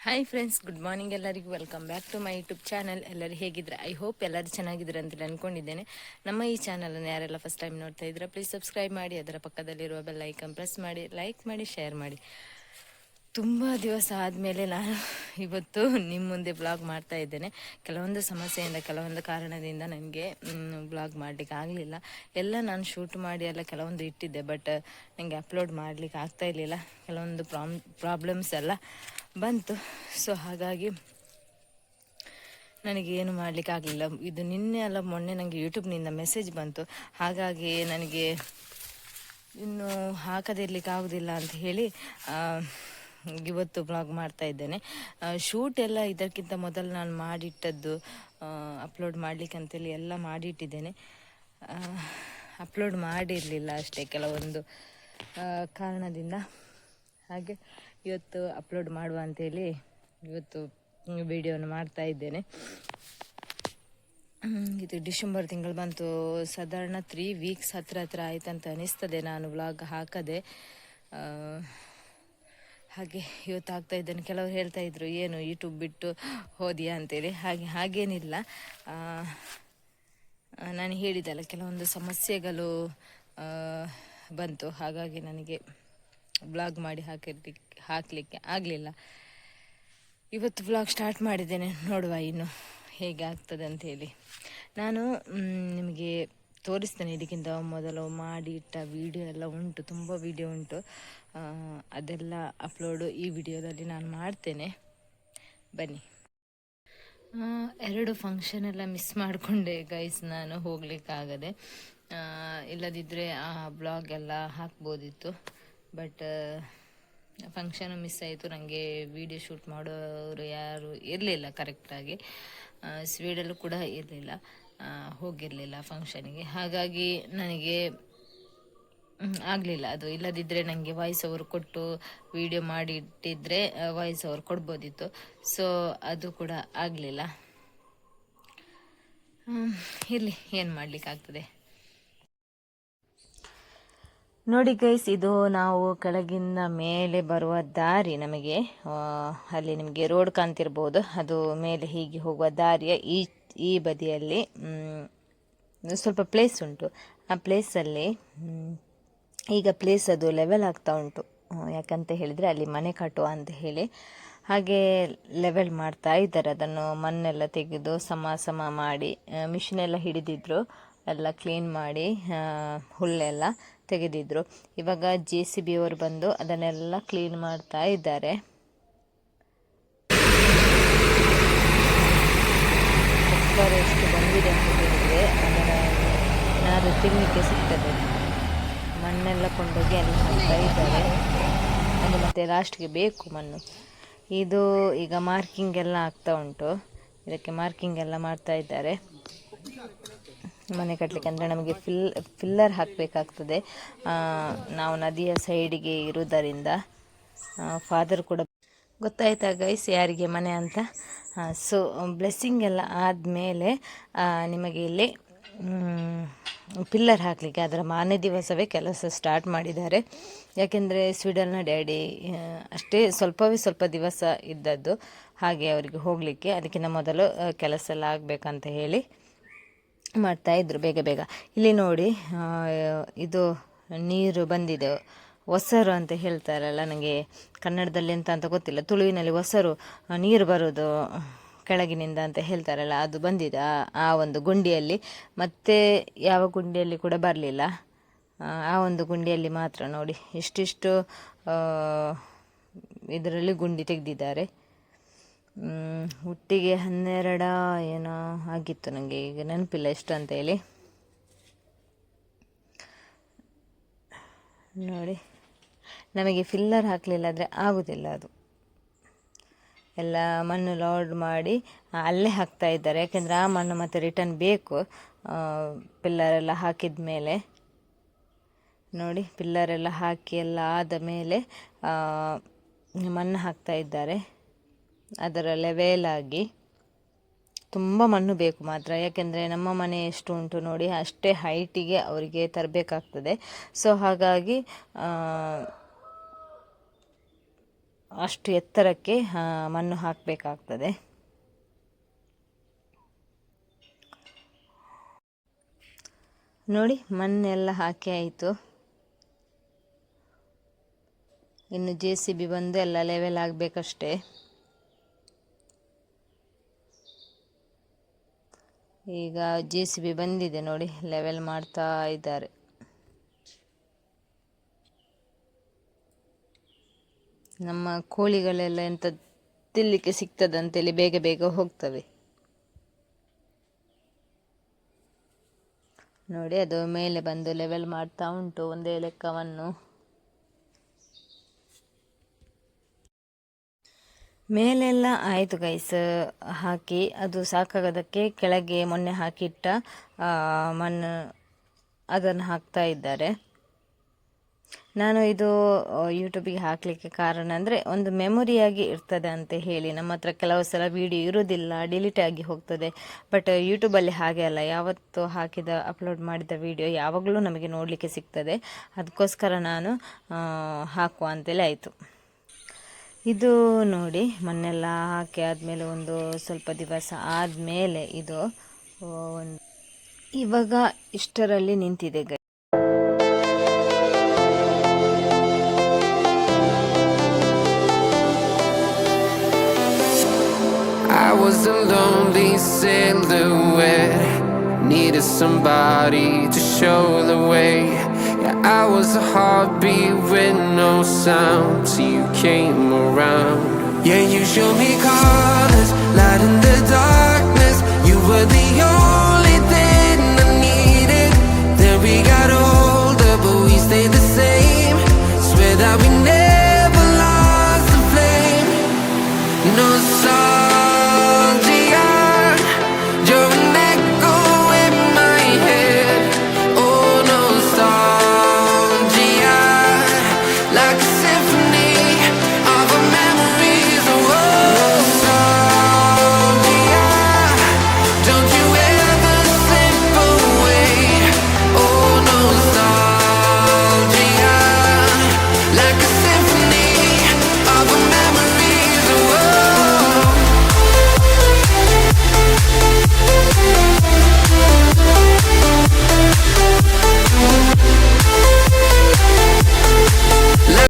Hi friends good morning ಎಲ್ಲರಿಗೂ. Welcome back to my YouTube channel ಎಲ್ಲರೂ ಹೇಗಿದ್ರೆ I hope ಎಲ್ಲರೂ ಚೆನ್ನಾಗಿದ್ದಾರೆ ಅಂತ ಅಂದ್ಕೊಂಡಿದ್ದೇನೆ ನಮ್ಮ ಈ ಚಾನಲನ್ನು ಯಾರೆಲ್ಲ ಫಸ್ಟ್ ಟೈಮ್ ನೋಡ್ತಾ ಇದ್ರೆ ಪ್ಲೀಸ್ ಸಬ್ಸ್ಕ್ರೈಬ್ ಮಾಡಿ, ಅದರ ಪಕ್ಕದಲ್ಲಿರುವ ಬೆಲ್ ಐಕನ್ ಪ್ರೆಸ್ ಮಾಡಿ ಲೈಕ್ ಮಾಡಿ ಶೇರ್ ಮಾಡಿ. ತುಂಬ ದಿವಸ ಆದಮೇಲೆ ನಾನು ಇವತ್ತು ನಿಮ್ಮ ಮುಂದೆ ಬ್ಲಾಗ್ ಮಾಡ್ತಾ ಇದ್ದೇನೆ. ಕೆಲವೊಂದು ಸಮಸ್ಯೆಯಿಂದ, ಕೆಲವೊಂದು ಕಾರಣದಿಂದ ನನಗೆ ಬ್ಲಾಗ್ ಮಾಡಲಿಕ್ಕೆ ಆಗಲಿಲ್ಲ. ಎಲ್ಲ ನಾನು ಶೂಟ್ ಮಾಡಿ ಎಲ್ಲ ಕೆಲವೊಂದು ಇಟ್ಟಿದ್ದೆ ಬಟ್ ನನಗೆ ಅಪ್ಲೋಡ್ ಮಾಡಲಿಕ್ಕೆ ಆಗ್ತಾ ಇರಲಿಲ್ಲ. ಕೆಲವೊಂದು ಪ್ರಾಬ್ಲಮ್ಸ್ ಎಲ್ಲ ಬಂತು. ಸೊ ಹಾಗಾಗಿ ನನಗೆ ಏನು ಮಾಡ್ಲಿಕ್ಕೆ ಆಗಲಿಲ್ಲ. ಇದು ನಿನ್ನೆ ಅಲ್ಲ, ಮೊನ್ನೆ ನನಗೆ ಯೂಟ್ಯೂಬ್ನಿಂದ ಮೆಸೇಜ್ ಬಂತು. ಹಾಗಾಗಿ ನನಗೆ ಇನ್ನು ಹಾಕದಿರ್ಲಿಕ್ಕೆ ಆಗೋದಿಲ್ಲ ಅಂತ ಹೇಳಿ ಇವತ್ತು ಬ್ಲಾಗ್ ಮಾಡ್ತಾ ಇದ್ದೇನೆ. ಶೂಟ್ ಎಲ್ಲ ಇದಕ್ಕಿಂತ ಮೊದಲು ನಾನು ಮಾಡಿಟ್ಟದ್ದು ಅಪ್ಲೋಡ್ ಮಾಡಲಿಕ್ಕೆ ಅಂತೇಳಿ ಎಲ್ಲ ಮಾಡಿಟ್ಟಿದ್ದೇನೆ. ಅಪ್ಲೋಡ್ ಮಾಡಿರಲಿಲ್ಲ ಅಷ್ಟೇ ಕೆಲವೊಂದು ಕಾರಣದಿಂದ. ಹಾಗೆ ಇವತ್ತು ಅಪ್ಲೋಡ್ ಮಾಡುವ ಅಂತೇಳಿ ಇವತ್ತು ವಿಡಿಯೋನ ಮಾಡ್ತಾ ಇದ್ದೇನೆ. ಇದು ಡಿಸೆಂಬರ್ ತಿಂಗಳು ಬಂತು. ಸಾಧಾರಣ ತ್ರೀ ವೀಕ್ಸ್ ಹತ್ರ ಹತ್ರ ಆಯ್ತಂತ ಅನಿಸ್ತದೆ. ನಾನು ವ್ಲಾಗ್ ಹಾಕದೆ. ಹಾಗೆ ಇವತ್ತು ಆಗ್ತಾ ಇದ್ದೇನೆ. ಕೆಲವರು ಹೇಳ್ತಾ ಇದ್ರು, ಏನು ಯೂಟ್ಯೂಬ್ ಬಿಟ್ಟು ಹೋದಿಯಾ? ಅಂತೇಳಿ. ಹಾಗೆ, ಹಾಗೇನಿಲ್ಲ. ನಾನು ಹೇಳಿದಲ್ಲ ಕೆಲವೊಂದು ಸಮಸ್ಯೆಗಳು ಬಂತು. ಹಾಗಾಗಿ ನನಗೆ ಬ್ಲಾಗ್ ಮಾಡಿ ಹಾಕಿರ್ಲಿಕ್ಕೆ ಹಾಕಲಿಕ್ಕೆ ಆಗಲಿಲ್ಲ. ಇವತ್ತು ಬ್ಲಾಗ್ ಸ್ಟಾರ್ಟ್ ಮಾಡಿದ್ದೇನೆ ನೋಡುವ ಇನ್ನು ಹೇಗೆ ಆಗ್ತದೆ ಅಂತ ಹೇಳಿ. ನಾನು ನಿಮಗೆ ತೋರಿಸ್ತೇನೆ ಇದಕ್ಕಿಂತ ಮೊದಲು ಮಾಡಿ ಇಟ್ಟ ವಿಡಿಯೋ ಎಲ್ಲ ಉಂಟು, ತುಂಬ ವೀಡಿಯೋ ಉಂಟು. ಅದೆಲ್ಲ ಅಪ್ಲೋಡು ಈ ವಿಡಿಯೋದಲ್ಲಿ ನಾನು ಮಾಡ್ತೇನೆ. ಬನ್ನಿ. ಎರಡು ಫಂಕ್ಷನ್ ಎಲ್ಲ ಮಿಸ್ ಮಾಡಿಕೊಂಡೆ ಗೈಸ್ ನಾನು ಹೋಗ್ಲಿಕ್ಕಾಗದೆ. ಇಲ್ಲದಿದ್ದರೆ ಆ ಬ್ಲಾಗ್ ಎಲ್ಲ ಹಾಕ್ಬೋದಿತ್ತು. ಬಟ್ ಫಂಕ್ಷನ್ ಮಿಸ್ ಆಯಿತು. ನನಗೆ ವಿಡಿಯೋ ಶೂಟ್ ಮಾಡೋರು ಯಾರು ಇರಲಿಲ್ಲ ಕರೆಕ್ಟಾಗಿ ಸ್ವೀಡಲ್ಲೂ ಕೂಡ ಇರಲಿಲ್ಲ. ಹೋಗಿರಲಿಲ್ಲ ಫಂಕ್ಷನಿಗೆ ಹಾಗಾಗಿ ನನಗೆ ಆಗಲಿಲ್ಲ ಅದು. ಇಲ್ಲದಿದ್ದರೆ ನನಗೆ ವಾಯ್ಸ್ ಓವರ್ ಕೊಟ್ಟು ವಿಡಿಯೋ ಮಾಡಿ ಇಟ್ಟಿದ್ರೆ ವಾಯ್ಸ್ ಓವರ್ ಕೊಡ್ಬೋದಿತ್ತು. ಸೊ ಅದು ಕೂಡ ಆಗಲಿಲ್ಲ. ಇರಲಿ. ಏನು ಮಾಡಲಿಕ್ಕಾಗ್ತದೆ? ನೋಡಿ ಗೈಸ್ ಇದು ನಾವು ಕೆಳಗಿನ ಮೇಲೆ ಬರುವ ದಾರಿ ನಮಗೆ. ಅಲ್ಲಿ ನಿಮಗೆ ರೋಡ್ ಕಾಣ್ತಿರ್ಬೋದು. ಅದು ಮೇಲೆ ಹೀಗೆ ಹೋಗುವ ದಾರಿಯ ಈ ಈ ಬದಿಯಲ್ಲಿ ಸ್ವಲ್ಪ ಪ್ಲೇಸ್ ಉಂಟು. ಆ ಪ್ಲೇಸಲ್ಲಿ ಈಗ ಪ್ಲೇಸ್ ಅದು ಲೆವೆಲ್ ಆಗ್ತಾ ಉಂಟು. ಯಾಕಂತ ಹೇಳಿದರೆ ಅಲ್ಲಿ ಮನೆ ಕಟ್ಟುವ ಅಂತ ಹೇಳಿ. ಹಾಗೆ ಲೆವೆಲ್ ಮಾಡ್ತಾ ಇದ್ದಾರೆ. ಅದನ್ನು ಮಣ್ಣೆಲ್ಲ ತೆಗೆದು ಸಮ ಸಮ ಮಾಡಿ ಮಿಷಿನೆಲ್ಲ ಹಿಡಿದಿದ್ರು. ಎಲ್ಲ ಕ್ಲೀನ್ ಮಾಡಿ ಹುಲ್ಲೆಲ್ಲ ತೆಗೆದಿದ್ರು. ಇವಾಗ ಜೆ ಸಿ ಬಿ ಅವರು ಬಂದು ಅದನ್ನೆಲ್ಲ ಕ್ಲೀನ್ ಮಾಡ್ತಾ ಇದ್ದಾರೆ. ಎಷ್ಟು ಬಂದಿದೆ ಅಂತ ಹೇಳಿದರೆ ಅದರ ಏನಾದರೂ ತಿನ್ನಲಿಕ್ಕೆ ಸಿಗ್ತದೆ. ಮಣ್ಣೆಲ್ಲ ಕೊಂಡೋಗಿ ಅಲ್ಲಿ ಹಾಕ್ತಾ ಇದ್ದಾರೆ. ಅದು ಮತ್ತೆ ಲಾಸ್ಟ್ಗೆ ಬೇಕು ಮಣ್ಣು. ಇದು ಈಗ ಮಾರ್ಕಿಂಗ್ ಎಲ್ಲ ಆಗ್ತಾ ಉಂಟು. ಇದಕ್ಕೆ ಮಾರ್ಕಿಂಗ್ ಎಲ್ಲ ಮಾಡ್ತಾ ಇದ್ದಾರೆ. ಮನೆ ಕಟ್ಟಲಿಕ್ಕೆ ಅಂದರೆ ನಮಗೆ ಫಿಲ್ ಫಿಲ್ಲರ್ ಹಾಕಬೇಕಾಗ್ತದೆ. ನಾವು ನದಿಯ ಸೈಡಿಗೆ ಇರುವುದರಿಂದ ಫಾದರ್ ಕೂಡ ಗೊತ್ತಾಯ್ತಾ ಗೈಸ್ ಯಾರಿಗೆ ಮನೆ ಅಂತ? ಸೊ ಬ್ಲೆಸ್ಸಿಂಗ್ ಎಲ್ಲ ಆದಮೇಲೆ ನಿಮಗೆ ಇಲ್ಲಿ ಪಿಲ್ಲರ್ ಹಾಕಲಿಕ್ಕೆ, ಅದರ ಮಾನೆ ದಿವಸವೇ ಕೆಲಸ ಸ್ಟಾರ್ಟ್ ಮಾಡಿದ್ದಾರೆ. ಯಾಕೆಂದರೆ ಸ್ವೀಡನ್ನ ಡ್ಯಾಡಿ ಅಷ್ಟೇ ಸ್ವಲ್ಪವೇ ಸ್ವಲ್ಪ ದಿವಸ ಇದ್ದದ್ದು, ಹಾಗೆ ಅವರಿಗೆ ಹೋಗಲಿಕ್ಕೆ, ಅದಕ್ಕಿಂತ ಮೊದಲು ಕೆಲಸ ಎಲ್ಲ ಆಗಬೇಕಂತ ಹೇಳಿ ಮಾಡ್ತಾಯಿದ್ರು ಬೇಗ ಬೇಗ. ಇಲ್ಲಿ ನೋಡಿ ಇದು ನೀರು ಬಂದಿದೆ. ಒಸರು ಅಂತ ಹೇಳ್ತಾರಲ್ಲ ನನಗೆ ಕನ್ನಡದಲ್ಲಿ ಎಂತ ಅಂತ ಗೊತ್ತಿಲ್ಲ. ತುಳುವಿನಲ್ಲಿ ಒಸರು ನೀರು ಬರೋದು ಕೆಳಗಿನಿಂದ ಅಂತ ಹೇಳ್ತಾರಲ್ಲ, ಅದು ಬಂದಿದೆ, ಆ ಒಂದು ಗುಂಡಿಯಲ್ಲಿ. ಮತ್ತೆ ಯಾವ ಗುಂಡಿಯಲ್ಲಿ ಕೂಡ ಬರಲಿಲ್ಲ. ಆ ಒಂದು ಗುಂಡಿಯಲ್ಲಿ ಮಾತ್ರ ನೋಡಿ ಇಷ್ಟಿಷ್ಟು ಇದರಲ್ಲಿ ಗುಂಡಿ ತೆಗೆದಿದ್ದಾರೆ. ಹುಟ್ಟಿಗೆ ಹನ್ನೆರಡ ಏನೋ ಆಗಿತ್ತು ನನಗೆ ಈಗ ನೆನಪಿಲ್ಲ ಎಷ್ಟು ಅಂತ ಹೇಳಿ. ನೋಡಿ, ನಮಗೆ ಫಿಲ್ಲರ್ ಹಾಕಲಿಲ್ಲ ಆದರೆ ಆಗೋದಿಲ್ಲ ಅದು. ಎಲ್ಲ ಮಣ್ಣು ಲೋಡ್ ಮಾಡಿ ಅಲ್ಲೇ ಹಾಕ್ತಾ ಇದ್ದಾರೆ, ಯಾಕೆಂದರೆ ಆ ಮಣ್ಣು ಮತ್ತು ರಿಟರ್ನ್ ಬೇಕು. ಪಿಲ್ಲರೆಲ್ಲ ಹಾಕಿದ ಮೇಲೆ, ನೋಡಿ ಪಿಲ್ಲರೆಲ್ಲ ಹಾಕಿ ಎಲ್ಲ ಆದ ಮೇಲೆ ಮಣ್ಣು ಹಾಕ್ತಾ ಇದ್ದಾರೆ. ಅದರ ಲೆವೆಲಾಗಿ ತುಂಬ ಮಣ್ಣು ಬೇಕು ಮಾತ್ರ. ಯಾಕೆಂದರೆ ನಮ್ಮ ಮನೆ ಎಷ್ಟು ಉಂಟು ನೋಡಿ ಅಷ್ಟೇ ಹೈಟಿಗೆ ಅವರಿಗೆ ತರಬೇಕಾಗ್ತದೆ. ಸೊ ಹಾಗಾಗಿ ಅಷ್ಟು ಎತ್ತರಕ್ಕೆ ಮಣ್ಣು ಹಾಕಬೇಕಾಗ್ತದೆ. ನೋಡಿ, ಮಣ್ಣೆಲ್ಲ ಹಾಕಿ ಆಯಿತು. ಇನ್ನು ಜೆ ಸಿ ಬಿ ಬಂದು ಎಲ್ಲ ಲೆವೆಲ್ ಆಗಬೇಕಷ್ಟೇ. ಈಗ ಜೆ ಸಿ ಬಿ ಬಂದಿದೆ ನೋಡಿ ಲೆವೆಲ್ ಮಾಡ್ತಾ ಇದ್ದಾರೆ. ನಮ್ಮ ಕೋಳಿಗಳೆಲ್ಲ ಎಂತ ತಿನ್ನಲಿಕ್ಕೆ ಸಿಗ್ತದಂತೇಳಿ ಬೇಗ ಬೇಗ ಹೋಗ್ತವೆ. ನೋಡಿ, ಅದು ಮೇಲೆ ಬಂದು ಲೆವೆಲ್ ಮಾಡ್ತಾ ಉಂಟು ಒಂದೇ ಲೆಕ್ಕವನ್ನು. ಮೇಲೆಲ್ಲ ಆಯಿತು ಗೈಸ್ ಹಾಕಿ ಅದು ಸಾಕಾಗೋದಕ್ಕೆ ಕೆಳಗೆ ಮೊನ್ನೆ ಹಾಕಿಟ್ಟ ಮಣ್ಣು ಅದನ್ನು ಹಾಕ್ತಾ ಇದ್ದಾರೆ. ನಾನು ಇದು ಯೂಟ್ಯೂಬಿಗೆ ಹಾಕಲಿಕ್ಕೆ ಕಾರಣ ಅಂದರೆ ಒಂದು ಮೆಮೊರಿಯಾಗಿ ಇರ್ತದೆ ಅಂತ ಹೇಳಿ. ನಮ್ಮ ಹತ್ರ ಕೆಲವು ಸಲ ವಿಡಿಯೋ ಇರೋದಿಲ್ಲ ಡಿಲೀಟ್ ಆಗಿ ಹೋಗ್ತದೆ. ಬಟ್ ಯೂಟ್ಯೂಬಲ್ಲಿ ಹಾಗೆ ಅಲ್ಲ, ಯಾವತ್ತು ಹಾಕಿದ ಅಪ್ಲೋಡ್ ಮಾಡಿದ ವಿಡಿಯೋ ಯಾವಾಗಲೂ ನಮಗೆ ನೋಡಲಿಕ್ಕೆ ಸಿಗ್ತದೆ. ಅದಕ್ಕೋಸ್ಕರ ನಾನು ಹಾಕುವ ಅಂತೇಳಿ ಆಯಿತು. ಇದು ನೋಡಿ ಮಣ್ಣೆಲ್ಲ ಹಾಕಿ ಆದಮೇಲೆ ಒಂದು ಸ್ವಲ್ಪ ದಿವಸ ಆದಮೇಲೆ ಇದು ಒಂದು ಇವಾಗ ಇಷ್ಟರಲ್ಲಿ ನಿಂತಿದೆ ಗೈ I was a lonely silhouette. Needed somebody to show the way. I was a heartbeat with no sound till you came around. Yeah, you showed me.